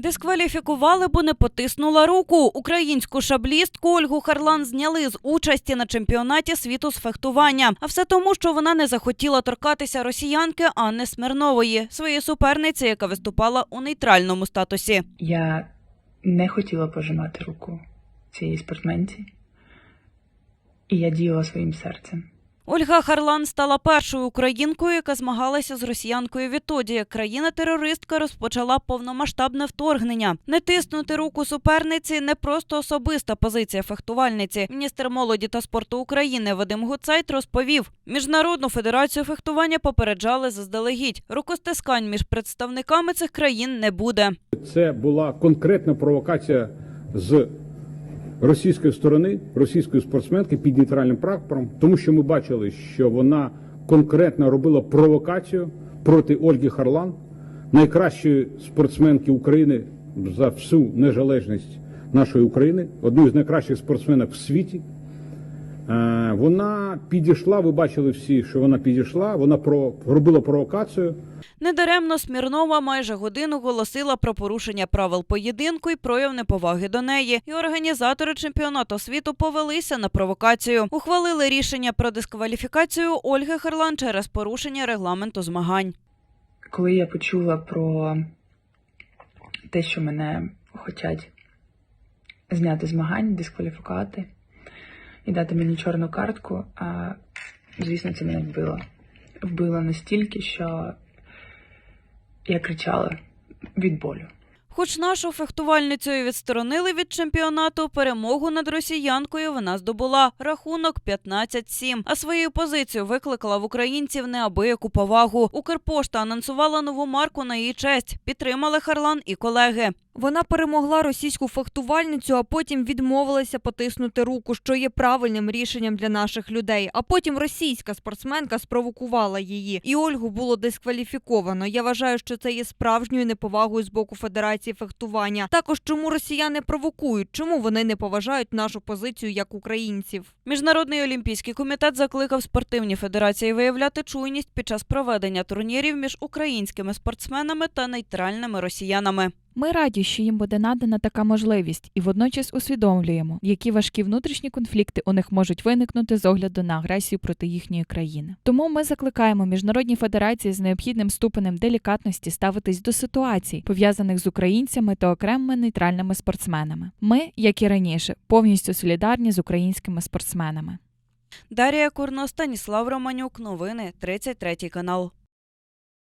Дискваліфікували, бо не потиснула руку. Українську шаблістку Ольгу Харлан зняли з участі на чемпіонаті світу з фехтування. А все тому, що вона не захотіла торкатися росіянки Анни Смирнової, своєї суперниці, яка виступала у нейтральному статусі. Я не хотіла пожимати руку цієї спортсменці, і я діяла своїм серцем. Ольга Харлан стала першою українкою, яка змагалася з росіянкою відтоді, країна-терористка розпочала повномасштабне вторгнення. Не тиснути руку суперниці не просто особиста позиція фехтувальниці. Міністр молоді та спорту України Вадим Гуцайт розповів: міжнародну федерацію фехтування попереджали заздалегідь. Рукостискань між представниками цих країн не буде. Це була конкретна провокація з російської сторони, російської спортсменки під нейтральним прапором, тому що ми бачили, що вона конкретно робила провокацію проти Ольги Харлан, найкращої спортсменки України за всю незалежність нашої України, одну з найкращих спортсменок в світі. Е, Вона підійшла, ви бачили всі, що вона підійшла, вона про, робила провокацію. Недаремно Смірнова майже годину голосила про порушення правил поєдинку і прояв неповаги до неї. І організатори чемпіонату світу повелися на провокацію. Ухвалили рішення про дискваліфікацію Ольги Харлан через порушення регламенту змагань. Коли я почула про те, що мене хочуть зняти змагань, дискваліфікувати і дати мені чорну картку, а, звісно, це мене вбило. Вбило настільки, що я кричала від болю. Хоч нашу фехтувальницю і відсторонили від чемпіонату, перемогу над росіянкою вона здобула рахунок 15-7. А свою позицію викликала в українців неабияку повагу. Укрпошта анонсувала нову марку на її честь. Підтримали Харлан і колеги. Вона перемогла російську фехтувальницю, а потім відмовилася потиснути руку, що є правильним рішенням для наших людей. А потім російська спортсменка спровокувала її, і Ольгу було дискваліфіковано. Я вважаю, що це є справжньою неповагою з боку Федерації фехтування. Також чому росіяни провокують, чому вони не поважають нашу позицію як українців. Міжнародний олімпійський комітет закликав спортивні федерації виявляти чуйність під час проведення турнірів між українськими спортсменами та нейтральними росіянами. Ми раді, що їм буде надана така можливість, і водночас усвідомлюємо, які важкі внутрішні конфлікти у них можуть виникнути з огляду на агресію проти їхньої країни. Тому ми закликаємо міжнародні федерації з необхідним ступенем делікатності ставитись до ситуацій, пов'язаних з українцями та окремими нейтральними спортсменами. Ми, як і раніше, повністю солідарні з українськими спортсменами. Дарія Курно, Станіслав Романюк. Новини 33 канал.